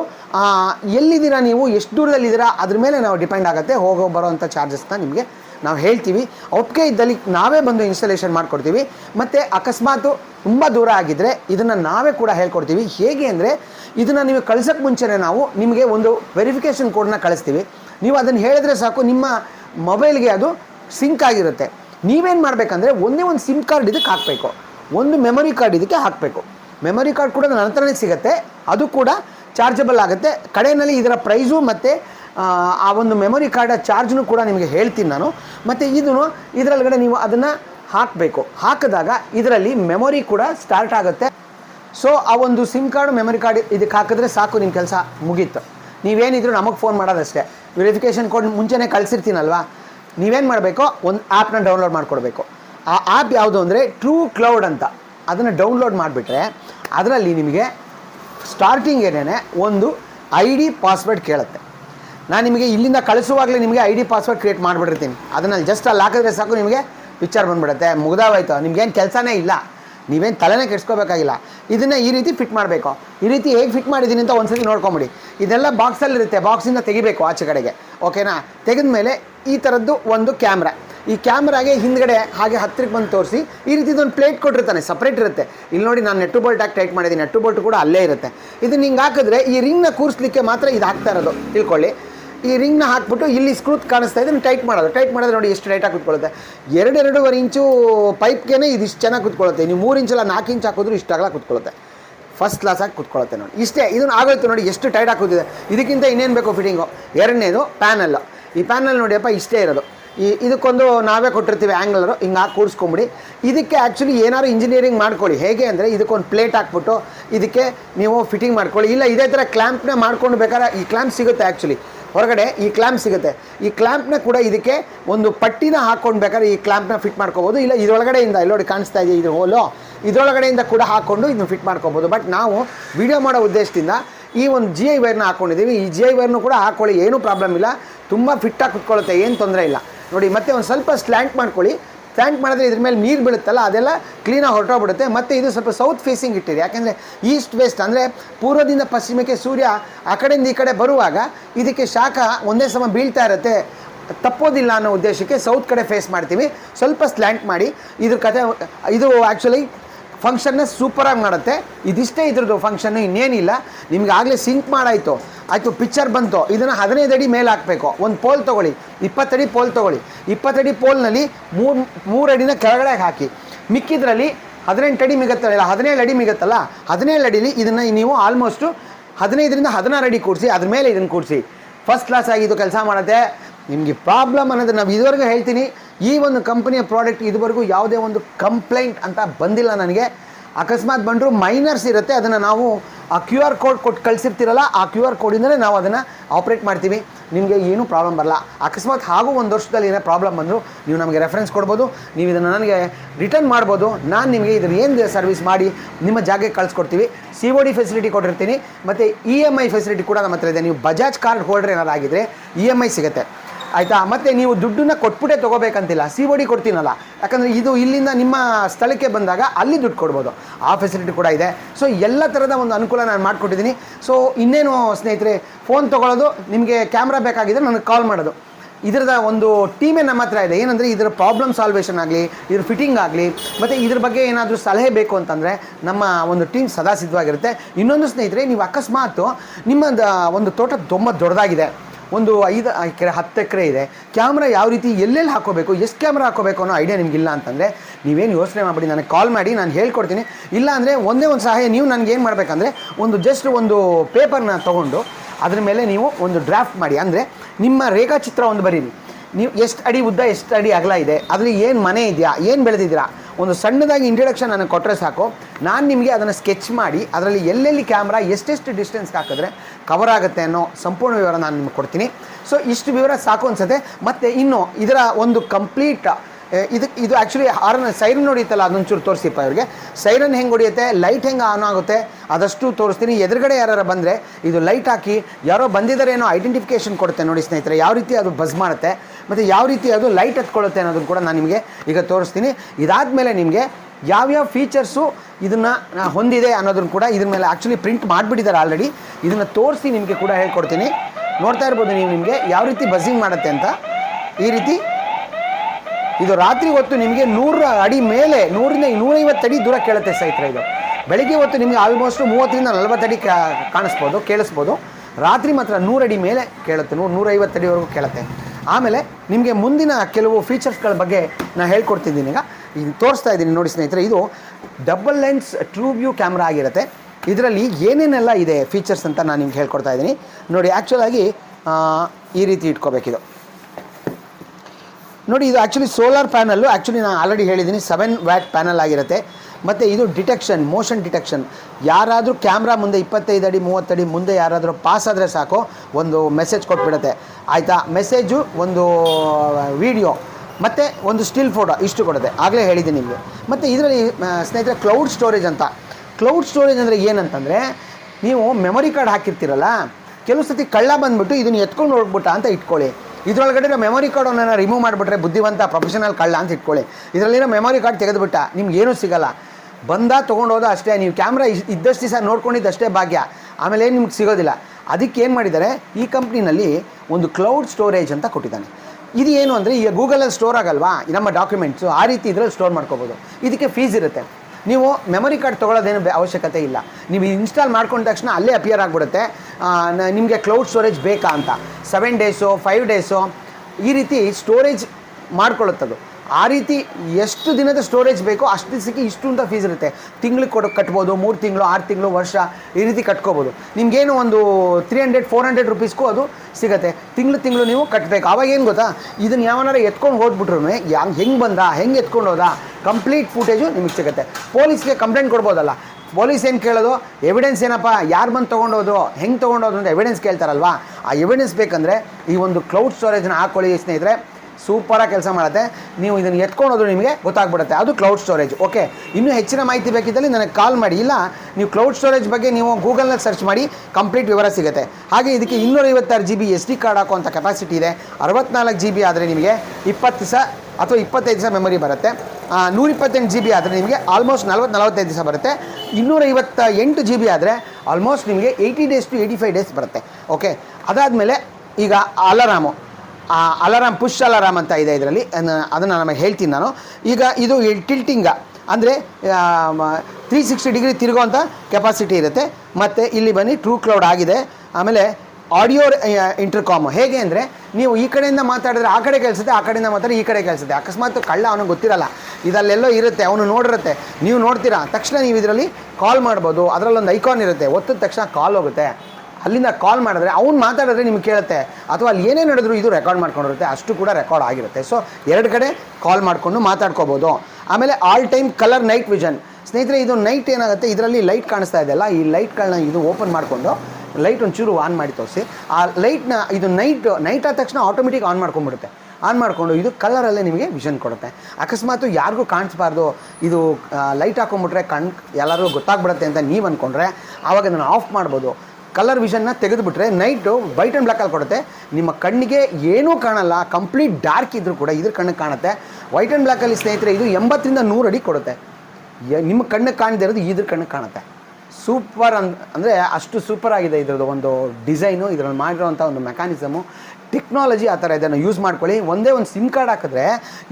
ಎಲ್ಲಿದ್ದೀರಾ ನೀವು? ಎಷ್ಟು ದೂರದಲ್ಲಿದ್ದೀರಾ? ಅದ್ರ ಮೇಲೆ ನಾವು ಡಿಪೆಂಡ್ ಆಗುತ್ತೆ, ಹೋಗೋ ಬರೋವಂಥ ಚಾರ್ಜಸ್ನ ನಿಮಗೆ ನಾವು ಹೇಳ್ತೀವಿ. ಒಪ್ಪಿಗೆ ಇದ್ದಲ್ಲಿ ನಾವೇ ಬಂದು ಇನ್ಸ್ಟಾಲೇಷನ್ ಮಾಡಿಕೊಡ್ತೀವಿ. ಮತ್ತು ಅಕಸ್ಮಾತು ತುಂಬ ದೂರ ಆಗಿದ್ದರೆ ಇದನ್ನು ನಾವೇ ಕೂಡ ಹೇಳ್ಕೊಡ್ತೀವಿ. ಹೇಗೆ ಅಂದರೆ ಇದನ್ನು ನೀವು ಕಳ್ಸೋಕ್ಕೆ ಮುಂಚೆನೇ ನಾವು ನಿಮಗೆ ಒಂದು ವೆರಿಫಿಕೇಷನ್ ಕೋಡನ್ನ ಕಳಿಸ್ತೀವಿ. ನೀವು ಅದನ್ನು ಹೇಳಿದ್ರೆ ಸಾಕು, ನಿಮ್ಮ ಮೊಬೈಲ್ಗೆ ಅದು ಸಿಂಕ್ ಆಗಿರುತ್ತೆ. ನೀವೇನು ಮಾಡಬೇಕಂದ್ರೆ ಒಂದೇ ಒಂದು ಸಿಮ್ ಕಾರ್ಡ್ ಇದಕ್ಕೆ ಹಾಕಬೇಕು. ಒಂದು ಮೆಮೊರಿ ಕಾರ್ಡ್ ಇದಕ್ಕೆ ಹಾಕಬೇಕು. ಮೆಮೊರಿ ಕಾರ್ಡ್ ಕೂಡ ನನ್ನ ಹತ್ರನೇ ಸಿಗುತ್ತೆ. ಅದು ಕೂಡ ಚಾರ್ಜಬಲ್ ಆಗುತ್ತೆ. ಕಡೆಯಲ್ಲಿ ಇದರ ಪ್ರೈಸು ಮತ್ತು ಆ ಒಂದು ಮೆಮೊರಿ ಕಾರ್ಡ ಚಾರ್ಜ್ನು ಕೂಡ ನಿಮಗೆ ಹೇಳ್ತೀನಿ ನಾನು. ಮತ್ತು ಇದನ್ನು ಇದರೊಳಗಡೆ ನೀವು ಅದನ್ನು ಹಾಕಬೇಕು. ಹಾಕಿದಾಗ ಇದರಲ್ಲಿ ಮೆಮೊರಿ ಕೂಡ ಸ್ಟಾರ್ಟ್ ಆಗುತ್ತೆ. ಸೊ ಆ ಒಂದು ಸಿಮ್ ಕಾರ್ಡ್ ಮೆಮೊರಿ ಕಾರ್ಡ್ ಇದಕ್ಕೆ ಹಾಕಿದ್ರೆ ಸಾಕು ನಿಮ್ಮ ಕೆಲಸ ಮುಗೀತು. ನೀವೇನಿದ್ರು ನಮಗೆ ಫೋನ್ ಮಾಡೋದಷ್ಟೇ. ವೆರಿಫಿಕೇಷನ್ ಕೋಡ್ ಮುಂಚೆನೇ ಕಳಿಸಿರ್ತೀನಲ್ವಾ? ನೀವೇನು ಮಾಡಬೇಕು? ಒಂದು ಆ್ಯಪ್ನ ಡೌನ್ಲೋಡ್ ಮಾಡಿಕೊಡ್ಬೇಕು. ಆ ಆ್ಯಪ್ ಯಾವುದು ಅಂದರೆ ಟ್ರೂ ಕ್ಲೌಡ್ ಅಂತ. ಅದನ್ನು ಡೌನ್ಲೋಡ್ ಮಾಡಿಬಿಟ್ರೆ ಅದರಲ್ಲಿ ನಿಮಗೆ ಸ್ಟಾರ್ಟಿಂಗ್ ಏನೇ ಒಂದು ಐ ಡಿ ಪಾಸ್ವರ್ಡ್ ಕೇಳುತ್ತೆ. ನಾನು ನಿಮಗೆ ಇಲ್ಲಿಂದ ಕಳಿಸುವಾಗಲೇ ನಿಮಗೆ ಐ ಡಿ ಪಾಸ್ವರ್ಡ್ ಕ್ರಿಯೇಟ್ ಮಾಡಿಬಿಟ್ಟಿರ್ತೀನಿ. ಅದನ್ನು ಜಸ್ಟ್ ಅಲ್ಲಿ ಹಾಕಿದ್ರೆ ಸಾಕು, ನಿಮಗೆ ಪಿಕ್ಚರ್ ಬಂದ್ಬಿಡುತ್ತೆ. ಮುಗ್ದಾಗೋಯ್ತು ನಿಮಗೇನು ಕೆಲಸನೇ ಇಲ್ಲ. ನೀವೇನು ತಲೆನೇ ಕೆಡ್ಸ್ಕೋಬೇಕಾಗಿಲ್ಲ. ಇದನ್ನು ಈ ರೀತಿ ಫಿಟ್ ಮಾಡಬೇಕು. ಈ ರೀತಿ ಹೇಗೆ ಫಿಟ್ ಮಾಡಿದ್ದೀನಿ ಅಂತ ಒಂದ್ಸತಿ ನೋಡ್ಕೊಂಬಿಡಿ. ಇದೆಲ್ಲ ಬಾಕ್ಸಲ್ಲಿರುತ್ತೆ ಬಾಕ್ಸಿಂದ ತೆಗಿಬೇಕು ಆಚೆ ಕಡೆಗೆ. ಓಕೆನಾ ತೆಗೆದ ಮೇಲೆ ಈ ಥರದ್ದು ಒಂದು ಕ್ಯಾಮ್ರಾ ಈ ಕ್ಯಾಮ್ರಾಗೆ ಹಿಂದ್ಗಡೆ ಹಾಗೆ ಹತ್ತಿರಕ್ಕೆ ಬಂದು ತೋರಿಸಿ, ಈ ರೀತಿ ಒಂದು ಪ್ಲೇಟ್ ಕೊಟ್ಟಿರ್ತಾನೆ. ಸಪ್ರೇಟ್ ಇರುತ್ತೆ. ಇಲ್ಲಿ ನೋಡಿ ನಾನು ನೆಟ್ಟು ಬೋಲ್ಟ್ ಹಾಕಿ ಟೈಟ್ ಮಾಡಿದ್ದೀನಿ. ನೆಟ್ಟು ಬೋಲ್ಟ್ ಕೂಡ ಅಲ್ಲೇ ಇರುತ್ತೆ. ಇದನ್ನು ಹಿಂಗೆ ಹಾಕಿದ್ರೆ ಈ ರಿಂಗ್ನ ಕೂರಿಸ್ಲಿಕ್ಕೆ ಮಾತ್ರ ಇದು ಹಾಕ್ತಾ ಇರೋದು. ತಿಳ್ಕೊಳ್ಳಿ. ಈ ರಿಂಗ್ನ ಹಾಕ್ಬಿಟ್ಟು ಇಲ್ಲಿ ಸ್ಕ್ರೂತ್ ಕಾಣಿಸ್ತಾ ಇದೆ ಟೈಟ್ ಮಾಡೋದು. ಟೈಟ್ ಮಾಡಿದ್ರೆ ನೋಡಿ ಎಷ್ಟು ಟೈಟಾಗಿ ಕುತ್ಕೊಳ್ಳುತ್ತೆ. ಎರಡೆರಡೂವರೆ ಇಂಚು ಪೈಪ್ಗೆ ಇದಿಷ್ಟು ಚೆನ್ನಾಗಿ ಕುತ್ಕೊಳ್ಳುತ್ತೆ. ನೀವು ಮೂರು ಇಂಚಲ್ಲ ನಾಲ್ಕು ಇಂಚ್ ಹಾಕಿದ್ರು ಅಗಲ ಕುತ್ಕೊಳ್ಳುತ್ತೆ. ಫಸ್ಟ್ ಕ್ಲಾಸಾಗಿ ಕುತ್ಕೊಳ್ಳುತ್ತೆ ನೋಡಿ. ಇಷ್ಟೇ, ಇದನ್ನು ಆಗೋಯ್ತು ನೋಡಿ ಎಷ್ಟು ಟೈಟ್ ಹಾಕೋದಿದೆ ಇದಕ್ಕಿಂತ ಇನ್ನೇನು ಬೇಕು ಫಿಟ್ಟಿಂಗು ಎರಡನೇದು ಪ್ಯಾನಲ್ ಈ ಪ್ಯಾನಲ್ ನೋಡಿಯಪ್ಪ ಇಷ್ಟೇ ಇರೋದು. ಈ ಇದಕ್ಕೊಂದು ನಾವೇ ಕೊಟ್ಟಿರ್ತೀವಿ ಆ್ಯಂಗ್ಲರು ಹಿಂಗೆ ಹಾಕಿ ಕೂಡಿಸ್ಕೊಂಬಿಡಿ. ಇದಕ್ಕೆ ಆ್ಯಕ್ಚುಲಿ ಏನಾದ್ರು ಇಂಜಿನಿಯರಿಂಗ್ ಮಾಡ್ಕೊಳ್ಳಿ. ಹೇಗೆ ಅಂದರೆ ಇದಕ್ಕೊಂದು ಪ್ಲೇಟ್ ಹಾಕ್ಬಿಟ್ಟು ಇದಕ್ಕೆ ನೀವು ಫಿಟ್ಟಿಂಗ್ ಮಾಡ್ಕೊಳ್ಳಿ. ಇಲ್ಲ ಇದೇ ಥರ ಕ್ಲ್ಯಾಂಪ್ನ ಮಾಡ್ಕೊಂಡು ಬೇಕಾದ್ರೆ ಈ ಕ್ಲ್ಯಾಂಪ್ ಸಿಗುತ್ತೆ ಆ್ಯಕ್ಚುಲಿ ಹೊರಗಡೆ ಈ ಕ್ಲ್ಯಾಂಪ್ ಸಿಗುತ್ತೆ. ಈ ಕ್ಲ್ಯಾಂಪ್ನ ಕೂಡ ಇದಕ್ಕೆ ಒಂದು ಪಟ್ಟಿನ ಹಾಕ್ಕೊಂಡು ಬೇಕಾದ್ರೆ ಈ ಕ್ಲ್ಯಾಂಪ್ನ ಫಿಟ್ ಮಾಡ್ಕೋಬೋದು. ಇಲ್ಲ, ಇದರೊಳಗಡೆಯಿಂದ, ಇಲ್ಲಿ ನೋಡಿ ಕಾಣಿಸ್ತಾ ಇದೆ ಇದು ಹೋಲು ಇದರೊಳಗಡೆಯಿಂದ ಕೂಡ ಹಾಕ್ಕೊಂಡು ಇದನ್ನು ಫಿಟ್ ಮಾಡ್ಕೋಬೋದು. ಬಟ್ ನಾವು ವಿಡಿಯೋ ಮಾಡೋ ಉದ್ದೇಶದಿಂದ ಈ ಒಂದು ಜಿ ಐ ವೈರ್ನ ಹಾಕ್ಕೊಂಡಿದ್ದೀವಿ ಈ ಜಿ ಐ ವೈರ್ನು ಕೂಡ ಹಾಕ್ಕೊಳ್ಳಿ ಏನೂ ಪ್ರಾಬ್ಲಮ್ ಇಲ್ಲ. ತುಂಬ ಫಿಟ್ಟಾಗಿ ಕುತ್ಕೊಳ್ಳುತ್ತೆ, ಏನು ತೊಂದರೆ ಇಲ್ಲ. ನೋಡಿ, ಮತ್ತೆ ಒಂದು ಸ್ವಲ್ಪ ಸ್ಲ್ಯಾಂಟ್ ಮಾಡ್ಕೊಳ್ಳಿ. ಸ್ಲ್ಯಾಂಟ್ ಮಾಡಿದ್ರೆ ಇದ್ರ ಮೇಲೆ ನೀರು ಬೀಳುತ್ತಲ್ಲ, ಅದೆಲ್ಲ ಕ್ಲೀನಾಗಿ ಹೊರಟೋಗ್ಬಿಡುತ್ತೆ. ಮತ್ತು ಇದು ಸ್ವಲ್ಪ ಸೌತ್ ಫೇಸಿಂಗ್ ಇಟ್ಟಿದೆ. ಯಾಕೆಂದರೆ ಈಸ್ಟ್ ವೆಸ್ಟ್ ಅಂದರೆ ಪೂರ್ವದಿಂದ ಪಶ್ಚಿಮಕ್ಕೆ ಸೂರ್ಯ ಆ ಕಡೆಯಿಂದ ಈ ಕಡೆ ಬರುವಾಗ ಇದಕ್ಕೆ ಶಾಖ ಒಂದೇ ಸಮ ಬೀಳ್ತಾ ಇರುತ್ತೆ. ತಪ್ಪೋದಿಲ್ಲ ಅನ್ನೋ ಉದ್ದೇಶಕ್ಕೆ ಸೌತ್ ಕಡೆ ಫೇಸ್ ಮಾಡ್ತೀವಿ. ಸ್ವಲ್ಪ ಸ್ಲ್ಯಾಂಟ್ ಮಾಡಿ. ಇದ್ರ ಕತೆ ಇದು ಆ್ಯಕ್ಚುಲಿ ಫಂಕ್ಷನ್ನ ಸೂಪರಾಗಿ ಮಾಡುತ್ತೆ ಇದಿಷ್ಟೇ ಇದ್ರದ್ದು ಫಂಕ್ಷನ್ನು ಇನ್ನೇನಿಲ್ಲ. ನಿಮ್ಗೆ ಆಗಲೇ ಸಿಂಕ್ ಮಾಡಾಯಿತು. ಆಯಿತು ಪಿಕ್ಚರ್ ಬಂತು. ಇದನ್ನು ಹದಿನೈದು ಅಡಿ ಮೇಲೆ ಹಾಕಬೇಕು. ಒಂದು ಪೋಲ್ ತೊಗೊಳ್ಳಿ. ಇಪ್ಪತ್ತಡಿ ಪೋಲ್ ತೊಗೊಳ್ಳಿ. ಇಪ್ಪತ್ತಡಿ ಪೋಲ್ನಲ್ಲಿ ಮೂರು ಮೂರು ಅಡಿನ ಕೆಳಗಡೆ ಹಾಕಿ. ಮಿಕ್ಕಿದ್ರಲ್ಲಿ ಹದಿನೆಂಟು ಅಡಿ ಮಿಗತ್ತಲ್ಲ ಹದಿನೇಳು ಅಡಿ ಮಿಗತ್ತಲ್ಲ, ಹದಿನೇಳು ಅಡಿಲಿ ಇದನ್ನು ನೀವು ಆಲ್ಮೋಸ್ಟು ಹದಿನೈದರಿಂದ ಹದಿನಾರು ಅಡಿ ಕೂಡಿಸಿ, ಅದ್ರ ಮೇಲೆ ಇದನ್ನು ಕೂಡಿಸಿ. ಫಸ್ಟ್ ಕ್ಲಾಸ್ ಆಗಿ ಇದು ಕೆಲಸ ಮಾಡುತ್ತೆ. ನಿಮಗೆ ಪ್ರಾಬ್ಲಮ್ ಅನ್ನೋದು ನಾವು ಇದುವರೆಗೂ ಹೇಳ್ತೀನಿ. ಈ ಒಂದು ಕಂಪನಿಯ ಪ್ರಾಡಕ್ಟ್ ಇದುವರೆಗೂ ಯಾವುದೇ ಒಂದು ಕಂಪ್ಲೇಂಟ್ ಅಂತ ಬಂದಿಲ್ಲ ನನಗೆ. ಅಕಸ್ಮಾತ್ ಬಂದರೂ ಮೈನರ್ಸ್ ಇರುತ್ತೆ, ಅದನ್ನು ನಾವು ಆ ಕ್ಯೂ ಆರ್ ಕೋಡ್ ಕೊಟ್ಟು ಕಳಿಸಿರ್ತೀರಲ್ಲ, ಆ ಕ್ಯೂ ಆರ್ ಕೋಡಿಂದಲೇ ನಾವು ಅದನ್ನು ಆಪ್ರೇಟ್ ಮಾಡ್ತೀವಿ. ನಿಮಗೆ ಏನೂ ಪ್ರಾಬ್ಲಮ್ ಬರಲ್ಲ. ಅಕಸ್ಮಾತ್ ಹಾಗೂ ಒಂದು ವರ್ಷದಲ್ಲಿ ಏನೋ ಪ್ರಾಬ್ಲಮ್ ಬಂದರೂ, ನೀವು ನಮಗೆ ರೆಫರೆನ್ಸ್ ಕೊಡ್ಬೋದು, ನೀವು ಇದನ್ನು ನನಗೆ ರಿಟರ್ನ್ ಮಾಡ್ಬೋದು. ನಾನು ನಿಮಗೆ ಇದನ್ನು ಏನು ಸರ್ವಿಸ್ ಮಾಡಿ, ನಿಮ್ಮ ಜಾಗಕ್ಕೆ ಕಳಿಸ್ಕೊಡ್ತೀವಿ. ಸಿ ಒ ಡಿ ಫೆಸಿಲಿಟಿ ಕೊಟ್ಟಿರ್ತೀನಿ, ಮತ್ತು ಇ ಎಂ ಐ ಫೆಸಿಲಿಟಿ ಕೂಡ ನಮ್ಮ ಹತ್ರ ಇದೆ. ನೀವು ಬಜಾಜ್ ಕಾರ್ಡ್ ಹೋಲ್ಡರ್ ಏನಾರು ಆಗಿದ್ದರೆ ಇ ಎಂ ಐ ಸಿಗುತ್ತೆ. ಆಯಿತಾ? ಮತ್ತು ನೀವು ದುಡ್ಡನ್ನ ಕೊಟ್ಬಿಟ್ಟೆ ತೊಗೋಬೇಕಂತಿಲ್ಲ ಸಿ ಒ ಡಿ ಕೊಡ್ತೀನಲ್ಲ. ಯಾಕಂದರೆ ಇದು ಇಲ್ಲಿಂದ ನಿಮ್ಮ ಸ್ಥಳಕ್ಕೆ ಬಂದಾಗ ಅಲ್ಲಿ ದುಡ್ಡು ಕೊಡ್ಬೋದು. ಆ ಫೆಸಿಲಿಟಿ ಕೂಡ ಇದೆ. ಸೊ ಎಲ್ಲ ಥರದ ಒಂದು ಅನುಕೂಲ ನಾನು ಮಾಡಿಕೊಟ್ಟಿದ್ದೀನಿ. ಸೊ ಇನ್ನೇನು ಸ್ನೇಹಿತರೆ ಫೋನ್ ತೊಗೊಳ್ಳೋದು ನಿಮಗೆ ಕ್ಯಾಮ್ರಾ ಬೇಕಾಗಿದ್ದರೆ ನನಗೆ ಕಾಲ್ ಮಾಡೋದು. ಇದರದ ಒಂದು ಟೀಮೇ ನಮ್ಮ ಹತ್ರ ಇದೆ. ಏನಂದರೆ, ಇದರ ಪ್ರಾಬ್ಲಮ್ ಸಾಲ್ವೇಷನ್ ಆಗಲಿ, ಇದ್ರ ಫಿಟ್ಟಿಂಗ್ ಆಗಲಿ, ಮತ್ತು ಇದ್ರ ಬಗ್ಗೆ ಏನಾದರೂ ಸಲಹೆ ಬೇಕು ಅಂತಂದರೆ ನಮ್ಮ ಒಂದು ಟೀಮ್ ಸದಾ ಸಿದ್ಧವಾಗಿರುತ್ತೆ ಇನ್ನೊಂದು ಸ್ನೇಹಿತರೆ, ನೀವು ಅಕಸ್ಮಾತು ನಿಮ್ಮ ಒಂದು ತೋಟ ತುಂಬ ದೊಡ್ಡದಾಗಿದೆ. ಒಂದು ಐದು ಎಕರೆ ಹತ್ತು ಎಕರೆ ಇದೆ. ಕ್ಯಾಮ್ರಾ ಯಾವ ರೀತಿ ಎಲ್ಲೆಲ್ಲಿ ಹಾಕೋಬೇಕು, ಎಷ್ಟು ಕ್ಯಾಮ್ರಾ ಹಾಕೋಬೇಕು ಅನ್ನೋ ಐಡಿಯಾ ನಿಮಗಿಲ್ಲ ಅಂತಂದರೆ ನೀವೇನು ಯೋಚನೆ ಮಾಡಿಬಿಡಿ, ನನಗೆ ಕಾಲ್ ಮಾಡಿ, ನಾನು ಹೇಳ್ಕೊಡ್ತೀನಿ. ಇಲ್ಲ ಅಂದರೆ ಒಂದೇ ಒಂದು ಸಹಾಯ ನೀವು ನನಗೆ ಏನು ಮಾಡಬೇಕಂದ್ರೆ ಒಂದು ಜಸ್ಟ್ ಒಂದು ಪೇಪರ್ನ ತೊಗೊಂಡು ಅದ್ರ ಮೇಲೆ ನೀವು ಒಂದು ಡ್ರಾಫ್ಟ್ ಮಾಡಿ. ಅಂದರೆ ನಿಮ್ಮ ರೇಖಾಚಿತ್ರ ಒಂದು ಬರೀರಿ. ನೀವು ಎಷ್ಟು ಅಡಿ ಉದ್ದ, ಎಷ್ಟು ಅಡಿ ಅಗಲ ಇದೆ, ಅದರಲ್ಲಿ ಏನು ಮನೆ ಇದೆಯಾ, ಏನು ಬೆಳೆದಿದ್ದೀರಾ ಒಂದು ಸಣ್ಣದಾಗಿ ಇಂಟ್ರಡಕ್ಷನ್ ನನಗೆ ಕೊಟ್ಟರೆ ಸಾಕು. ನಾನು ನಿಮಗೆ ಅದನ್ನು ಸ್ಕೆಚ್ ಮಾಡಿ, ಅದರಲ್ಲಿ ಎಲ್ಲೆಲ್ಲಿ ಕ್ಯಾಮ್ರಾ ಎಷ್ಟೆಷ್ಟು ಡಿಸ್ಟೆನ್ಸ್ಗೆ ಹಾಕಿದ್ರೆ ಕವರ್ ಆಗುತ್ತೆ ಅನ್ನೋ ಸಂಪೂರ್ಣ ವಿವರ ನಾನು ನಿಮಗೆ ಕೊಡ್ತೀನಿ. ಸೊ ಇಷ್ಟು ವಿವರ ಸಾಕು ಅನ್ಸುತ್ತೆ. ಮತ್ತು ಇನ್ನು ಇದರ ಒಂದು ಕಂಪ್ಲೀಟ್ ಇದು ಇದು ಆ್ಯಕ್ಚುಲಿ ಹಾರನ್ ಸೈರನ್ ಹೊಡಿಯುತ್ತಲ್ಲ, ಅದೊಂಚೂರು ತೋರಿಸಿಪ್ಪ ಇವ್ರಿಗೆ. ಸೈರನ್ ಹೆಂಗೆ ಹೊಡಿಯುತ್ತೆ? ಲೈಟ್ ಹೆಂಗೆ ಆನ್ ಆಗುತ್ತೆ? ಅದಷ್ಟು ತೋರಿಸ್ತೀನಿ. ಎದುರುಗಡೆ ಯಾರು ಬಂದರೆ, ಇದು ಲೈಟ್ ಹಾಕಿ, ಯಾರೋ ಬಂದಿದ್ದಾರೆ ಏನೋ ಐಡೆಂಟಿಫಿಕೇಷನ್ ಕೊಡುತ್ತೆ ನೋಡಿ ಸ್ನೇಹಿತರೆ, ಯಾವ ರೀತಿ ಅದು ಬಸ್ ಮಾಡುತ್ತೆ. ಮತ್ತು ಯಾವ ರೀತಿ ಅದು ಲೈಟ್ ಹತ್ಕೊಳ್ಳುತ್ತೆ ಅನ್ನೋದನ್ನು ಕೂಡ ನಾನು ನಿಮಗೆ ಈಗ ತೋರಿಸ್ತೀನಿ. ಇದಾದಮೇಲೆ ನಿಮಗೆ ಯಾವ್ಯಾವ ಫೀಚರ್ಸು ಇದನ್ನು ಹೊಂದಿದೆ ಅನ್ನೋದನ್ನು ಕೂಡ ಇದ್ರ ಮೇಲೆ ಆ್ಯಕ್ಚುಲಿ ಪ್ರಿಂಟ್ ಮಾಡಿಬಿಟ್ಟಿದ್ದಾರೆ ಆಲ್ರೆಡಿ ಇದನ್ನು ತೋರಿಸಿ ನಿಮಗೆ ಕೂಡ ಹೇಳ್ಕೊಡ್ತೀನಿ. ನೋಡ್ತಾ ಇರ್ಬೋದು ನೀವು ನಿಮಗೆ ಯಾವ ರೀತಿ ಬಸ್ಸಿಂಗ್ ಮಾಡುತ್ತೆ ಅಂತ. ಈ ರೀತಿ ಇದು ರಾತ್ರಿ ಹೊತ್ತು ನಿಮಗೆ ನೂರ ಅಡಿ ಮೇಲೆ, ನೂರಿಂದ ನೂರೈವತ್ತು ಅಡಿ ದೂರ ಕೇಳುತ್ತೆ ಸ್ನೇಹಿತರೆ ಇದು. ಬೆಳಿಗ್ಗೆ ಹೊತ್ತು ನಿಮಗೆ ಆಲ್ಮೋಸ್ಟ್ ಮೂವತ್ತರಿಂದ ನಲ್ವತ್ತು ಅಡಿ ಕಾಣಿಸ್ಬೋದು, ಕೇಳಿಸ್ಬೋದು. ರಾತ್ರಿ ಮಾತ್ರ ನೂರಡಿ ಮೇಲೆ ಕೇಳುತ್ತೆ ನೂರು ನೂರೈವತ್ತು ಅಡಿವರೆಗೂ ಕೇಳುತ್ತೆ. ಆಮೇಲೆ ನಿಮಗೆ ಮುಂದಿನ ಕೆಲವು ಫೀಚರ್ಸ್ಗಳ ಬಗ್ಗೆ ನಾನು ಹೇಳ್ಕೊಡ್ತಿದ್ದೀನಿ. ಈಗ ಇದು ತೋರಿಸ್ತಾ ಇದ್ದೀನಿ ನೋಡಿ ಸ್ನೇಹಿತರೆ, ಇದು double lens true view camera ಆಗಿರುತ್ತೆ. ಇದರಲ್ಲಿ ಏನೇನೆಲ್ಲ ಇದೆ ಫೀಚರ್ಸ್ ಅಂತ ನಾನು ನಿಮ್ಗೆ ಹೇಳ್ಕೊಡ್ತಾ ಇದ್ದೀನಿ. ನೋಡಿ ಆ್ಯಕ್ಚುಲಾಗಿ ಈ ರೀತಿ ಇಟ್ಕೋಬೇಕಿದು ನೋಡಿ, ಇದು ಆ್ಯಕ್ಚುಲಿ ಸೋಲಾರ್ ಪ್ಯಾನಲ್ಲು ಆ್ಯಕ್ಚುಲಿ ನಾನು ಆಲ್ರೆಡಿ ಹೇಳಿದ್ದೀನಿ ಸೆವೆನ್ ವ್ಯಾಟ್ ಪ್ಯಾನಲ್ ಆಗಿರುತ್ತೆ. ಮತ್ತು ಇದು ಡಿಟೆಕ್ಷನ್ ಮೋಷನ್ ಡಿಟೆಕ್ಷನ್ ಯಾರಾದರೂ ಕ್ಯಾಮ್ರಾ ಮುಂದೆ ಇಪ್ಪತ್ತೈದು ಅಡಿ, ಮೂವತ್ತಡಿ ಮುಂದೆ ಯಾರಾದರೂ ಪಾಸ್ ಆದರೆ ಸಾಕು, ಒಂದು ಮೆಸೇಜ್ ಕೊಟ್ಬಿಡುತ್ತೆ. ಆಯಿತಾ? ಮೆಸೇಜು, ಒಂದು ವಿಡಿಯೋ, ಮತ್ತು ಒಂದು ಸ್ಟಿಲ್ ಫೋಟೋ ಇಷ್ಟು ಕೊಡುತ್ತೆ. ಆಗಲೇ ಹೇಳಿದ್ದೀನಿ ನಿಮಗೆ. ಮತ್ತು ಇದರಲ್ಲಿ ಸ್ನೇಹಿತರೆ ಕ್ಲೌಡ್ ಸ್ಟೋರೇಜ್ ಅಂತ. ಕ್ಲೌಡ್ ಸ್ಟೋರೇಜ್ ಅಂದರೆ ಏನಂತಂದರೆ, ನೀವು ಮೆಮೊರಿ ಕಾರ್ಡ್ ಹಾಕಿರ್ತೀರಲ್ಲ, ಕೆಲವು ಸತಿ ಕಳ್ಳ ಬಂದ್ಬಿಟ್ಟು ಇದನ್ನು ಎತ್ಕೊಂಡು ಹೋಗ್ಬಿಟ್ಟ ಅಂತ ಇಟ್ಕೊಳ್ಳಿ. ಇದರೊಳಗಡೆ ಮೆಮೊರಿ ಕಾರ್ಡನ್ನು ರಿಮೂವ್ ಮಾಡಿಬಿಟ್ರೆ ಬುದ್ಧಿವಂತ ಪ್ರೊಫೆಷನಲ್ ಕಳ್ಳ ಅಂತ ಇಟ್ಕೊಳ್ಳಿ. ಇದರಲ್ಲಿರೋ ಮೆಮೊರಿ ಕಾರ್ಡ್ ತೆಗೆದುಬಿಟ್ಟ ನಿಮ್ಗೇನೂ ಸಿಗಲ್ಲ. ಬಂದ ತೊಗೊಂಡೋದ ಅಷ್ಟೇ, ನೀವು ಕ್ಯಾಮ್ರಾ ಇದ್ದಷ್ಟು ದಿವಸ ನೋಡ್ಕೊಂಡಿದ್ದಷ್ಟೇ ಭಾಗ್ಯ. ಆಮೇಲೆ ಏನು ನಿಮ್ಗೆ ಸಿಗೋದಿಲ್ಲ? ಅದಕ್ಕೆ ಏನು ಮಾಡಿದ್ದಾರೆ? ಈ ಕಂಪ್ನಿನಲ್ಲಿ ಒಂದು ಕ್ಲೌಡ್ ಸ್ಟೋರೇಜ್ ಅಂತ ಕೊಟ್ಟಿದ್ದಾನೆ. ಇದು ಏನು ಅಂದರೆ, ಈಗ ಗೂಗಲಲ್ಲಿ ಸ್ಟೋರ್ ಆಗಲ್ವಾ? ನಮ್ಮ ಡಾಕ್ಯುಮೆಂಟ್ಸು ಆ ರೀತಿ ಇದರಲ್ಲಿ ಸ್ಟೋರ್ ಮಾಡ್ಕೋಬೋದು. ಇದಕ್ಕೆ ಫೀಸ್ ಇರುತ್ತೆ. ನೀವು ಮೆಮೊರಿ ಕಾರ್ಡ್ ತೊಗೊಳ್ಳೋದೇನು ಅವಶ್ಯಕತೆ ಇಲ್ಲ. ನೀವು ಇನ್ಸ್ಟಾಲ್ ಮಾಡ್ಕೊಂಡ ತಕ್ಷಣ ಅಲ್ಲೇ ಅಪಿಯರ್ ಆಗಿಬಿಡುತ್ತೆ. ನಿಮಗೆ ಕ್ಲೌಡ್ ಸ್ಟೋರೇಜ್ ಬೇಕಾ ಅಂತ. ಸೆವೆನ್ ಡೇಸು ಫೈವ್ ಡೇಸು ಈ ರೀತಿ ಸ್ಟೋರೇಜ್ ಮಾಡ್ಕೊಳ್ಳುತ್ತದು ಆ ರೀತಿ ಎಷ್ಟು ದಿನದ ಸ್ಟೋರೇಜ್ ಬೇಕೋ ಅಷ್ಟು ದಿವಸಕ್ಕೆ ಇಷ್ಟು ಅಂತ ಫೀಸ್ ಇರುತ್ತೆ. ತಿಂಗ್ಳಿಗೆ ಕೊಡೋ ಕಟ್ಬೋದು, ಮೂರು ತಿಂಗಳು, ಆರು ತಿಂಗಳು, ವರ್ಷ ಈ ರೀತಿ ಕಟ್ಕೋಬೋದು. ನಿಮಗೇನು ಒಂದು ತ್ರೀ ಹಂಡ್ರೆಡ್ ಫೋರ್ ಹಂಡ್ರೆಡ್ ರುಪೀಸ್ಗೂ ಅದು ಸಿಗುತ್ತೆ. ತಿಂಗಳು ತಿಂಗಳು ನೀವು ಕಟ್ಟಬೇಕು ಅವಾಗ ಏನು ಗೊತ್ತಾ? ಇದನ್ನು ಯಾವನಾರ ಎತ್ಕೊಂಡು ಹೋದ್ಬಿಟ್ರು ಯಾ, ಹೆಂಗೆ ಬಂದ, ಹೆಂಗೆ ಎತ್ಕೊಂಡು ಹೋದ ಕಂಪ್ಲೀಟ್ ಫೂಟೇಜು ನಿಮಗೆ ಸಿಗುತ್ತೆ. ಪೊಲೀಸ್ಗೆ ಕಂಪ್ಲೇಂಟ್ ಕೊಡ್ಬೋದಲ್ಲ. ಪೊಲೀಸ್ ಏನು ಕೇಳೋದು? ಎವಿಡೆನ್ಸ್ ಏನಪ್ಪ? ಯಾರು ಬಂದು ತೊಗೊಂಡೋದು? ಹೆಂಗೆ ತೊಗೊಂಡೋದು ಅಂತ ಎವಿಡೆನ್ಸ್ ಕೇಳ್ತಾರಲ್ವಾ? ಆ ಎವಿಡೆನ್ಸ್ ಬೇಕಂದರೆ ಈ ಒಂದು ಕ್ಲೌಡ್ ಸ್ಟೋರೇಜ್ನ ಹಾಕೊಳ್ಳಿ ಸ್ನೇಹಿತರೆ. ಸೂಪರಾಗಿ ಕೆಲಸ ಮಾಡುತ್ತೆ. ನೀವು ಇದನ್ನು ಎತ್ಕೊಂಡೋದ್ರು ನಿಮಗೆ ಗೊತ್ತಾಗ್ಬಿಡುತ್ತೆ. ಅದು ಕ್ಲೌಡ್ ಸ್ಟೋರೇಜ್ ಓಕೆ ಇನ್ನೂ ಹೆಚ್ಚಿನ ಮಾಹಿತಿ ಬೇಕಿದ್ದಲ್ಲಿ ನನಗೆ ಕಾಲ್ ಮಾಡಿ. ಇಲ್ಲ, ನೀವು ಕ್ಲೌಡ್ ಸ್ಟೋರೇಜ್ ಬಗ್ಗೆ ನೀವು ಗೂಗಲ್ನಲ್ಲಿ ಸರ್ಚ್ ಮಾಡಿ ಕಂಪ್ಲೀಟ್ ವಿವರ ಸಿಗುತ್ತೆ. ಹಾಗೆ ಇದಕ್ಕೆ ಇನ್ನೂರೈವತ್ತಾರು G B S D card ಹಾಕುವಂಥ ಕೆಪಾಸಿಟಿ ಇದೆ. ಅರವತ್ನಾಲ್ಕು ಜಿ ಬಿ ಆದರೆ ನಿಮಗೆ ಇಪ್ಪತ್ತು ದಿವಸ ಅಥವಾ ಇಪ್ಪತ್ತೈದು ದಿವಸ ಮೆಮೊರಿ ಬರುತ್ತೆ. ನೂರಿಪ್ಪತ್ತೆಂಟು ಜಿ ಬಿ ಆದರೆ ನಿಮಗೆ ಆಲ್ಮೋಸ್ಟ್ ನಲ್ವತ್ತು ನಲವತ್ತೈದು ದಿವಸ ಬರುತ್ತೆ. ಇನ್ನೂರೈವತ್ತ ಎಂಟು ಜಿ ಬಿ ಆದರೆ ಆಲ್ಮೋಸ್ಟ್ ನಿಮಗೆ eighty days to eighty five days ಬರುತ್ತೆ. ಓಕೆ ಅದಾದಮೇಲೆ ಈಗ ಅಲಾರಾಮು ಅಲಾರಾಮ್ ಪುಷ್ ಅಲಾರಾಮ್ ಅಂತ ಇದೆ ಇದರಲ್ಲಿ. ಅದನ್ನು ನಮಗೆ ಹೇಳ್ತೀನಿ ನಾನು. ಈಗ ಇದು ಟಿಲ್ಟಿಂಗ, ಅಂದರೆ ತ್ರೀ ಸಿಕ್ಸ್ಟಿ ಡಿಗ್ರಿ ತಿರುಗುವಂಥ ಕೆಪಾಸಿಟಿ ಇರುತ್ತೆ. ಮತ್ತು ಇಲ್ಲಿ ಬನ್ನಿ ಟ್ರೂ ಕ್ಲೌಡ್ ಆಗಿದೆ. ಆಮೇಲೆ ಆಡಿಯೋ ಇಂಟರ್ಕಾಮ್ ಹೇಗೆ ಅಂದರೆ, ನೀವು ಈ ಕಡೆಯಿಂದ ಮಾತಾಡಿದ್ರೆ ಆ ಕಡೆ ಕೇಳಿಸುತ್ತೆ, ಆ ಕಡೆಯಿಂದ ಮಾತಾಡಿ ಈ ಕಡೆ ಕೇಳಿಸುತ್ತೆ. ಅಕಸ್ಮಾತ್ ಕಳ್ಳ ಅವನಿಗೆ ಗೊತ್ತಿರಲ್ಲ. ಇದಲ್ಲೆಲ್ಲೋ ಇರುತ್ತೆ, ಅವನು ನೋಡಿರುತ್ತೆ. ನೀವು ನೋಡ್ತೀರಾ? ತಕ್ಷಣ ನೀವು ಇದರಲ್ಲಿ ಕಾಲ್ ಮಾಡ್ಬೋದು. ಅದರಲ್ಲೊಂದು ಐಕಾನ್ ಇರುತ್ತೆ. ಒತ್ತಿದ ತಕ್ಷಣ ಕಾಲ್ ಹೋಗುತ್ತೆ. ಅಲ್ಲಿಂದ ಕಾಲ್ ಮಾಡಿದ್ರೆ ಅವ್ನು ಮಾತಾಡಿದ್ರೆ ನಿಮ್ಗೆ ಕೇಳುತ್ತೆ. ಅಥವಾ ಅಲ್ಲಿ ಏನೇ ನಡೆದ್ರು ಇದು ರೆಕಾರ್ಡ್ ಮಾಡ್ಕೊಂಡಿರುತ್ತೆ, ಅಷ್ಟು ಕೂಡ ರೆಕಾರ್ಡ್ ಆಗಿರುತ್ತೆ. ಸೊ ಎರಡು ಕಡೆ ಕಾಲ್ ಮಾಡಿಕೊಂಡು ಮಾತಾಡ್ಕೋಬೋದು. ಆಮೇಲೆ all time colour night vision ಸ್ನೇಹಿತರೆ, ಇದು ನೈಟ್ ಏನಾಗುತ್ತೆ? ಇದರಲ್ಲಿ ಲೈಟ್ ಕಾಣಿಸ್ತಾ ಇದೆಯಲ್ಲ ಈ ಲೈಟ್ಗಳನ್ನ ಇದು ಓಪನ್ ಮಾಡಿಕೊಂಡು ಲೈಟ್ ಒಂಚೂರು ಆನ್ ಮಾಡಿ ತೋರಿಸಿ. ಆ ಲೈಟ್ನ ಇದು ನೈಟ್ ನೈಟ್ ಆದ ತಕ್ಷಣ ಆಟೋಮೆಟಿಕ್ ಆನ್ ಮಾಡ್ಕೊಂಡ್ಬಿಡುತ್ತೆ. ಆನ್ ಮಾಡಿಕೊಂಡು ಇದು ಕಲರಲ್ಲೇ ನಿಮಗೆ ವಿಷನ್ ಕೊಡುತ್ತೆ. ಅಕಸ್ಮಾತ್ ಯಾರಿಗೂ ಕಾಣಿಸ್ಬಾರ್ದು. ಇದು ಲೈಟ್ ಹಾಕೊಂಡ್ಬಿಟ್ರೆ ಕಣ್ ಎಲ್ಲರೂ ಗೊತ್ತಾಗ್ಬಿಡುತ್ತೆ ಅಂತ ನೀವು ಅಂದ್ಕೊಂಡ್ರೆ ಆವಾಗ ಅದನ್ನು ಆಫ್ ಮಾಡ್ಬೋದು. ಕಲರ್ ವಿಷನ್ನ ತೆಗೆದುಬಿಟ್ರೆ ನೈಟು ವೈಟ್ ಆ್ಯಂಡ್ ಬ್ಲ್ಯಾಕಲ್ಲಿ ಕೊಡುತ್ತೆ. ನಿಮ್ಮ ಕಣ್ಣಿಗೆ ಏನೂ ಕಾಣಲ್ಲ ಕಂಪ್ಲೀಟ್ ಡಾರ್ಕ್ ಇದ್ರೂ ಕೂಡ ಇದ್ರ ಕಣ್ಣಿಗೆ ಕಾಣುತ್ತೆ. ವೈಟ್ ಆ್ಯಂಡ್ ಬ್ಲ್ಯಾಕಲ್ಲಿ ಸ್ನೇಹಿತರೆ, ಇದು ಎಂಬತ್ತರಿಂದ ನೂರು ಅಡಿ ಕೊಡುತ್ತೆ. ನಿಮ್ಮ ಕಣ್ಣಿಗೆ ಕಾಣದೇ ಇರೋದು ಇದ್ರ ಕಣ್ಣಿಗೆ ಕಾಣುತ್ತೆ. ಸೂಪರ್ ಅನ್ ಅಂದರೆ ಅಷ್ಟು ಸೂಪರ್ ಆಗಿದೆ ಇದರದ್ದು ಒಂದು ಡಿಸೈನು ಇದರಲ್ಲಿ ಮಾಡಿರೋವಂಥ ಒಂದು ಮೆಕ್ಯಾನಿಸಮು ಟೆಕ್ನಾಲಜಿ ಆ ಥರ ಇದನ್ನು ಯೂಸ್ ಮಾಡ್ಕೊಳ್ಳಿ. ಒಂದೇ ಒಂದು ಸಿಮ್ ಕಾರ್ಡ್ ಹಾಕಿದ್ರೆ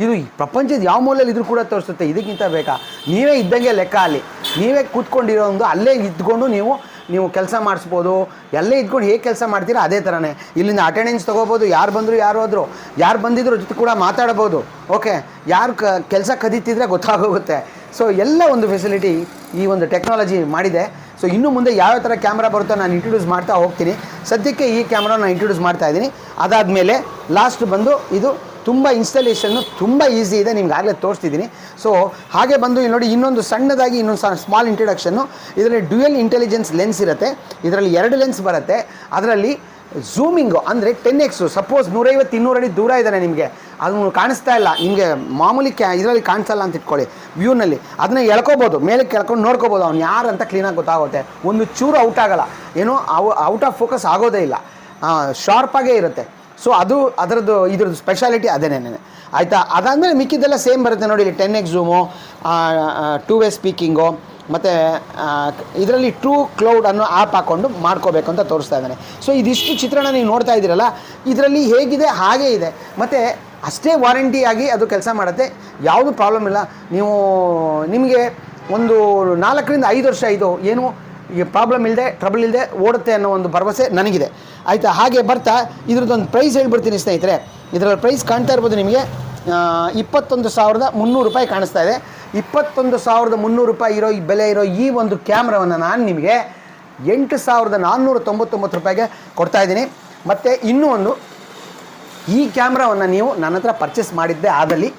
ಇದು ಪ್ರಪಂಚದ ಯಾವ ಮೂಲೆಯಲ್ಲಿ ಇದ್ರೂ ಕೂಡ ತೋರಿಸುತ್ತೆ. ಇದಕ್ಕಿಂತ ಬೇಕಾ ನೀವೇ ಇದ್ದಂಗೆ ಲೆಕ್ಕ ಅಲ್ಲಿ. ನೀವೇ ಕೂತ್ಕೊಂಡಿರೋ ಒಂದು ಅಲ್ಲೇ ಇದ್ಕೊಂಡು ನೀವು ನೀವು ಕೆಲಸ ಮಾಡಿಸ್ಬೋದು, ಎಲ್ಲೇ ಇದ್ಕೊಂಡು ಹೇಗೆ ಕೆಲಸ ಮಾಡ್ತೀರಾ ಅದೇ ಥರನೇ ಇಲ್ಲಿಂದ ಅಟೆಂಡೆನ್ಸ್ ತೊಗೋಬೋದು, ಯಾರು ಬಂದರು ಯಾರು ಹೋದರು. ಯಾರು ಬಂದಿದ್ರು ಜೊತೆ ಕೂಡ ಮಾತಾಡ್ಬೋದು ಓಕೆ ಯಾರು ಕ, ಕೆಲಸ ಕದೀತಿದ್ರೆ ಗೊತ್ತಾಗೋಗುತ್ತೆ. ಸೊ ಎಲ್ಲ ಒಂದು ಫೆಸಿಲಿಟಿ ಈ ಒಂದು ಟೆಕ್ನಾಲಜಿ ಮಾಡಿದೆ. ಸೊ ಇನ್ನು ಮುಂದೆ ಯಾವ ಥರ ಕ್ಯಾಮ್ರಾ ಬರುತ್ತೋ ನಾನು ಇಂಟ್ರೊಡ್ಯೂಸ್ ಮಾಡ್ತಾ ಹೋಗ್ತೀನಿ. ಸದ್ಯಕ್ಕೆ ಈ ಕ್ಯಾಮ್ರಾ ನಾನು ಇಂಟ್ರೊಡ್ಯೂಸ್ ಮಾಡ್ತಾ ಇದ್ದೀನಿ. ಅದಾದಮೇಲೆ ಲಾಸ್ಟ್ ಬಂದು ಇದು ತುಂಬ ಇನ್ಸ್ಟಾಲೇಷನ್ನು ತುಂಬ ಈಸಿ ಇದೆ, ನಿಮ್ಗೆ ಆಗಲೇ ತೋರಿಸ್ತಿದ್ದೀನಿ. ಸೊ ಹಾಗೆ ಬಂದು ಇಲ್ಲಿ ನೋಡಿ, ಇನ್ನೊಂದು ಸಣ್ಣದಾಗಿ ಇನ್ನೊಂದು ಸ್ಮಾಲ್ ಇಂಟ್ರಡಕ್ಷನ್ನು ಇದರಲ್ಲಿ ಡ್ಯುಯಲ್ ಇಂಟೆಲಿಜೆನ್ಸ್ ಲೆನ್ಸ್ ಇರುತ್ತೆ. ಇದರಲ್ಲಿ ಎರಡು ಲೆನ್ಸ್ ಬರುತ್ತೆ. ಅದರಲ್ಲಿ ಝೂಮಿಂಗು ಅಂದರೆ ಟೆನ್ ಎಕ್ಸು ಸಪೋಸ್ ನೂರೈವತ್ತು ಇನ್ನೂರು ಅಡಿ ದೂರ ಇದ್ದಾನೆ ನಿಮಗೆ. ಅದನ್ನು ಕಾಣಿಸ್ತಾ ಇಲ್ಲ. ನಿಮಗೆ ಮಾಮೂಲಿ ಕ್ಯಾ, ಇದರಲ್ಲಿ ಕಾಣಿಸಲ್ಲ ಅಂತ ಇಟ್ಕೊಳ್ಳಿ ವ್ಯೂನಲ್ಲಿ ಅದನ್ನ ಎಳ್ಕೊಬೋದು ಮೇಲೆ ಕೆಳ್ಕೊಂಡು ನೋಡ್ಕೋಬೋದು. ಅವ್ನು ಯಾರು ಅಂತ ಕ್ಲೀನಾಗಿ ಗೊತ್ತಾಗುತ್ತೆ. ಒಂದು ಚೂರು ಔಟ್ ಆಗಲ್ಲ. ಏನೋ ಔಟ್ ಆಫ್ ಫೋಕಸ್ ಆಗೋದೇ ಇಲ್ಲ. ಶಾರ್ಪಾಗೇ ಇರುತ್ತೆ. ಸೊ ಅದು ಅದರದ್ದು, ಇದ್ರದ್ದು ಸ್ಪೆಷಾಲಿಟಿ ಅದೇನೇನೆ ಆಯಿತಾ? ಅದಾದಮೇಲೆ ಮಿಕ್ಕಿದ್ದೆಲ್ಲ ಸೇಮ್ ಬರುತ್ತೆ ನೋಡಿ ಇಲ್ಲಿ ten X zoom two way speaking ಮತ್ತು ಇದರಲ್ಲಿ ಟ್ರೂ ಕ್ಲೌಡ್ ಅನ್ನೋ ಆ್ಯಪ್ ಹಾಕ್ಕೊಂಡು ಮಾಡ್ಕೋಬೇಕು ಅಂತ ತೋರಿಸ್ತಾ ಇದ್ದಾನೆ. ಸೊ ಇದಿಷ್ಟು ಚಿತ್ರಣ ನೀವು ನೋಡ್ತಾ ಇದ್ದೀರಲ್ಲ, ಇದರಲ್ಲಿ ಹೇಗಿದೆ, ಹಾಗೇ ಇದೆ. ಮತ್ತು ಅಷ್ಟೇ ವಾರಂಟಿಯಾಗಿ ಅದು ಕೆಲಸ ಮಾಡುತ್ತೆ. ಯಾವುದು ಪ್ರಾಬ್ಲಮ್ ಇಲ್ಲ. ನೀವು, ನಿಮಗೆ ಒಂದು ನಾಲ್ಕರಿಂದ ಐದು ವರ್ಷ ಇದು, ಏನು ಈ ಪ್ರಾಬ್ಲಮ್ ಇಲ್ಲದೆ ಟ್ರಬಲ್ ಇಲ್ಲದೆ ಓಡುತ್ತೆ ಅನ್ನೋ ಒಂದು ಭರವಸೆ ನನಗಿದೆ. ಆಯಿತಾ? ಹಾಗೆ ಬರ್ತಾ, ಇದ್ರದ್ದೊಂದು ಪ್ರೈಸ್ ಹೇಳ್ಬಿಡ್ತೀನಿ ಸ್ನೇಹಿತರೆ. ಇದರಲ್ಲಿ ಪ್ರೈಸ್ ಕಾಣ್ತಾ ಇರ್ಬೋದು ನಿಮಗೆ. ಇಪ್ಪತ್ತೊಂದು ಸಾವಿರದ ಮುನ್ನೂರು ರೂಪಾಯಿ ಕಾಣಿಸ್ತಾ ಇದೆ. ಇಪ್ಪತ್ತೊಂದು ಸಾವಿರದ ಮುನ್ನೂರು ರೂಪಾಯಿ ಇರೋ, ಈ ಬೆಲೆ ಇರೋ ಈ ಒಂದು ಕ್ಯಾಮ್ರಾವನ್ನು ನಾನು ನಿಮಗೆ ಎಂಟು ಸಾವಿರದ ನಾನ್ನೂರ ತೊಂಬತ್ತೊಂಬತ್ತು ರೂಪಾಯಿಗೆ ಕೊಡ್ತಾ ಇದ್ದೀನಿ. ಮತ್ತು ಇನ್ನೂ ಒಂದು, ಈ ಕ್ಯಾಮ್ರಾವನ್ನು ನೀವು ನನ್ನ ಹತ್ರ ಪರ್ಚೇಸ್ ಮಾಡಿದ್ದೆ ಆದಲ್ಲಿ,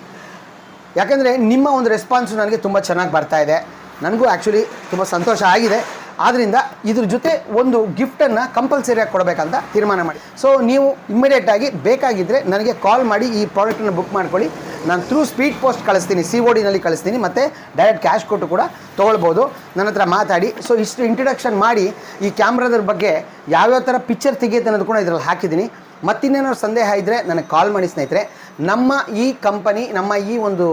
ಯಾಕೆಂದರೆ ನಿಮ್ಮ ಒಂದು ರೆಸ್ಪಾನ್ಸು ನನಗೆ ತುಂಬ ಚೆನ್ನಾಗಿ ಬರ್ತಾ ಇದೆ. ನನಗೂ ಆ್ಯಕ್ಚುಲಿ ತುಂಬ ಸಂತೋಷ ಆಗಿದೆ. ಆದ್ದರಿಂದ ಇದ್ರ ಜೊತೆ ಒಂದು ಗಿಫ್ಟನ್ನು ಕಂಪಲ್ಸರಿಯಾಗಿ ಕೊಡಬೇಕಂತ ತೀರ್ಮಾನ ಮಾಡಿ. ಸೊ ನೀವು ಇಮ್ಮಿಡಿಯೇಟಾಗಿ ಬೇಕಾಗಿದ್ದರೆ ನನಗೆ ಕಾಲ್ ಮಾಡಿ ಈ ಪ್ರಾಡಕ್ಟನ್ನು ಬುಕ್ ಮಾಡ್ಕೊಳ್ಳಿ. ನಾನು ಥ್ರೂ ಸ್ಪೀಡ್ ಪೋಸ್ಟ್ ಕಳಿಸ್ತೀನಿ ಸಿ ಒ ಡಿನಲ್ಲಿ ಕಳಿಸ್ತೀನಿ, ಮತ್ತು ಡೈರೆಕ್ಟ್ ಕ್ಯಾಶ್ ಕೊಟ್ಟು ಕೂಡ ತೊಗೊಳ್ಬೋದು. ನನ್ನ ಹತ್ರ ಮಾತಾಡಿ. ಸೊ ಇಷ್ಟು ಇಂಟ್ರಡಕ್ಷನ್ ಮಾಡಿ ಈ ಕ್ಯಾಮ್ರಾದ್ರ ಬಗ್ಗೆ ಯಾವ್ಯಾವ ಥರ ಪಿಕ್ಚರ್ ತೆಗಿಯುತ್ತೆ ಅನ್ನೋದು ಕೂಡ ಇದರಲ್ಲಿ ಹಾಕಿದ್ದೀನಿ. ಮತ್ತಿನ್ನೇನಾದ್ರು ಸಂದೇಹ ಇದ್ದರೆ ನನಗೆ ಕಾಲ್ ಮಾಡಿ ಸ್ನೇಹಿತರೆ. ನಮ್ಮ ಈ ಕಂಪನಿ ನಮ್ಮ ಈ ಒಂದು,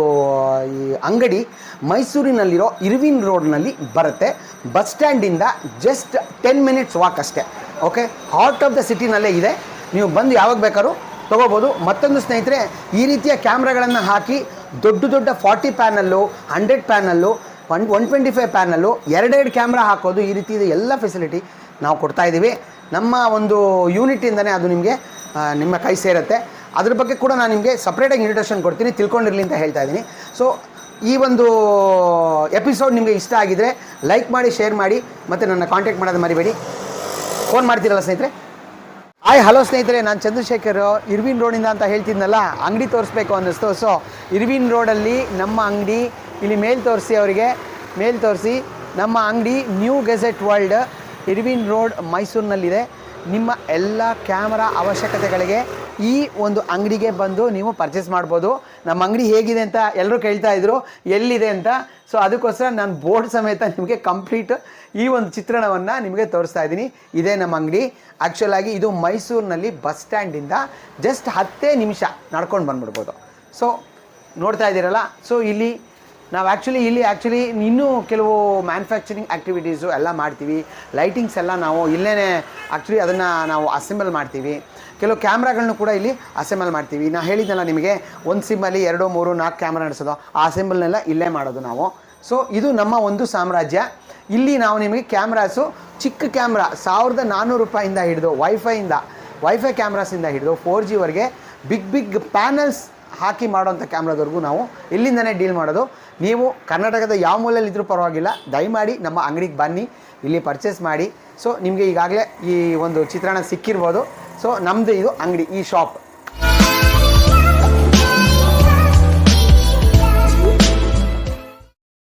ಈ ಅಂಗಡಿ ಮೈಸೂರಿನಲ್ಲಿರೋ ಇರ್ವಿನ್ ರೋಡ್ನಲ್ಲಿ ಬರುತ್ತೆ. ಬಸ್ ಸ್ಟ್ಯಾಂಡಿಂದ ಜಸ್ಟ್ ಟೆನ್ ಮಿನಿಟ್ಸ್ ವಾಕ್ ಅಷ್ಟೇ. ಓಕೆ ಹಾರ್ಟ್ ಆಫ್ ದ ಸಿಟಿನಲ್ಲೇ ಇದೆ. ನೀವು ಬಂದು ಯಾವಾಗ ಬೇಕಾದ್ರೂ ತೊಗೋಬೋದು. ಮತ್ತೊಂದು ಸ್ನೇಹಿತರೆ, ಈ ರೀತಿಯ ಕ್ಯಾಮ್ರಾಗಳನ್ನು ಹಾಕಿ ದೊಡ್ಡ ದೊಡ್ಡ forty panel hundred panel one one twenty five panel ಎರಡೆರಡು ಕ್ಯಾಮ್ರಾ ಹಾಕೋದು ಈ ರೀತಿ ಎಲ್ಲ ಫೆಸಿಲಿಟಿ ನಾವು ಕೊಡ್ತಾ ಇದ್ದೀವಿ. ನಮ್ಮ ಒಂದು ಯೂನಿಟಿಂದನೇ ಅದು ನಿಮಗೆ ನಿಮ್ಮ ಕೈ ಸೇರುತ್ತೆ. ಅದ್ರ ಬಗ್ಗೆ ಕೂಡ ನಾನು ನಿಮಗೆ ಸಪ್ರೇಟಾಗಿ ಇಂಟ್ರಡಕ್ಷನ್ ಕೊಡ್ತೀನಿ, ತಿಳ್ಕೊಂಡಿರಲಿ ಅಂತ ಹೇಳ್ತಾ ಇದ್ದೀನಿ. ಸೊ ಈ ಒಂದು ಎಪಿಸೋಡ್ ನಿಮಗೆ ಇಷ್ಟ ಆಗಿದರೆ ಲೈಕ್ ಮಾಡಿ ಶೇರ್ ಮಾಡಿ, ಮತ್ತು ನನ್ನ ಕಾಂಟ್ಯಾಕ್ಟ್ ಮಾಡೋದು ಮರಿಬೇಡಿ. ಫೋನ್ ಮಾಡ್ತೀರಲ್ಲ ಸ್ನೇಹಿತರೆ? ಹಾಯ್ ಹಲೋ ಸ್ನೇಹಿತರೆ, ನಾನು ಚಂದ್ರಶೇಖರ್, ಇರ್ವಿನ್ ರೋಡಿಂದ ಅಂತ ಹೇಳ್ತಿದ್ನಲ್ಲ, ಅಂಗಡಿ ತೋರಿಸ್ಬೇಕು ಅನ್ನಿಸ್ತು. ಸೊ ಇರ್ವಿನ್ ರೋಡಲ್ಲಿ ನಮ್ಮ ಅಂಗಡಿ, ಇಲ್ಲಿ ಮೇಲ್ ತೋರಿಸಿ ಅವರಿಗೆ, ಮೇಲ್ ತೋರಿಸಿ, ನಮ್ಮ ಅಂಗಡಿ new gadget world Irwin road ಮೈಸೂರಿನಲ್ಲಿದೆ. ನಿಮ್ಮ ಎಲ್ಲ ಕ್ಯಾಮರಾ ಅವಶ್ಯಕತೆಗಳಿಗೆ ಈ ಒಂದು ಅಂಗಡಿಗೆ ಬಂದು ನೀವು ಪರ್ಚೇಸ್ ಮಾಡ್ಬೋದು. ನಮ್ಮ ಅಂಗಡಿ ಹೇಗಿದೆ ಅಂತ ಎಲ್ಲರೂ ಕೇಳ್ತಾ ಇದ್ರು. ಎಲ್ಲಿದೆ ಅಂತ? ಸೊ ಅದಕ್ಕೋಸ್ಕರ ನಾನು ಬೋರ್ಡ್ ಸಮೇತ ನಿಮಗೆ ಕಂಪ್ಲೀಟ್ ಈ ಒಂದು ಚಿತ್ರಣವನ್ನು ನಿಮಗೆ ತೋರಿಸ್ತಾ ಇದ್ದೀನಿ. ಇದೇ ನಮ್ಮ ಅಂಗಡಿ. ಆ್ಯಕ್ಚುಲಾಗಿ ಇದು ಮೈಸೂರಿನಲ್ಲಿ ಬಸ್ ಸ್ಟ್ಯಾಂಡಿಂದ ಜಸ್ಟ್ ಹತ್ತೇ ನಿಮಿಷ ನಡ್ಕೊಂಡು ಬಂದ್ಬಿಡ್ಬೋದು. ಸೊ ನೋಡ್ತಾ ಇದ್ದೀರಲ್ಲ? ಸೊ ಇಲ್ಲಿ ನಾವು ಆ್ಯಕ್ಚುಲಿ ಇಲ್ಲಿ ಆ್ಯಕ್ಚುಲಿ ಇನ್ನೂ ಕೆಲವು ಮ್ಯಾನುಫ್ಯಾಕ್ಚರಿಂಗ್ ಆ್ಯಕ್ಟಿವಿಟೀಸು ಎಲ್ಲ ಮಾಡ್ತೀವಿ. ಲೈಟಿಂಗ್ಸ್ ಎಲ್ಲ ನಾವು ಇಲ್ಲೇ ಆ್ಯಕ್ಚುಲಿ ಅದನ್ನು ನಾವು ಅಸೆಂಬಲ್ ಮಾಡ್ತೀವಿ. ಕೆಲವು ಕ್ಯಾಮ್ರಾಗಳನ್ನು ಕೂಡ ಇಲ್ಲಿ ಅಸೆಂಬಲ್ ಮಾಡ್ತೀವಿ. ನಾ ಹೇಳಿದ್ದೆಲ್ಲ ನಿಮಗೆ ಒಂದು ಸಿಮ್ಮಲ್ಲಿ ಎರಡು, ಮೂರು, ನಾಲ್ಕು ಕ್ಯಾಮ್ರಾ ನಡೆಸೋದು. ಆ ಅಸೆಂಬಲ್ನೆಲ್ಲ ಇಲ್ಲೇ ಮಾಡೋದು ನಾವು. ಸೊ ಇದು ನಮ್ಮ ಒಂದು ಸಾಮ್ರಾಜ್ಯ. ಇಲ್ಲಿ ನಾವು ನಿಮಗೆ ಕ್ಯಾಮ್ರಾಸು ಚಿಕ್ಕ ಕ್ಯಾಮ್ರಾ, ಸಾವಿರದ ನಾನ್ನೂರು ರೂಪಾಯಿಂದ ಹಿಡಿದು ವೈಫೈಯಿಂದ ವೈಫೈ ಕ್ಯಾಮ್ರಾಸಿಂದ ಹಿಡಿದು ಫೋರ್ ಜಿವರೆಗೆ ಬಿಗ್ ಬಿಗ್ ಪ್ಯಾನಲ್ಸ್ ಹಾಕಿ ಮಾಡೋಂಥ ಕ್ಯಾಮ್ರಾದವರೆಗೂ ನಾವು ಇಲ್ಲಿಂದನೇ ಡೀಲ್ ಮಾಡೋದು. ನೀವು ಕರ್ನಾಟಕದ ಯಾವ ಮೂಲೆಯಲ್ಲಿದ್ದರೂ ಪರವಾಗಿಲ್ಲ, ದಯಮಾಡಿ ನಮ್ಮ ಅಂಗಡಿಗೆ ಬನ್ನಿ, ಇಲ್ಲಿ ಪರ್ಚೇಸ್ ಮಾಡಿ. ಸೊ ನಿಮಗೆ ಈಗಾಗಲೇ ಈ ಒಂದು ಚಿತ್ರಣ ಸಿಕ್ಕಿರ್ಬೋದು. ಸೊ ನಮ್ಮದು ಇದು ಅಂಗಡಿ ಈ ಶಾಪ್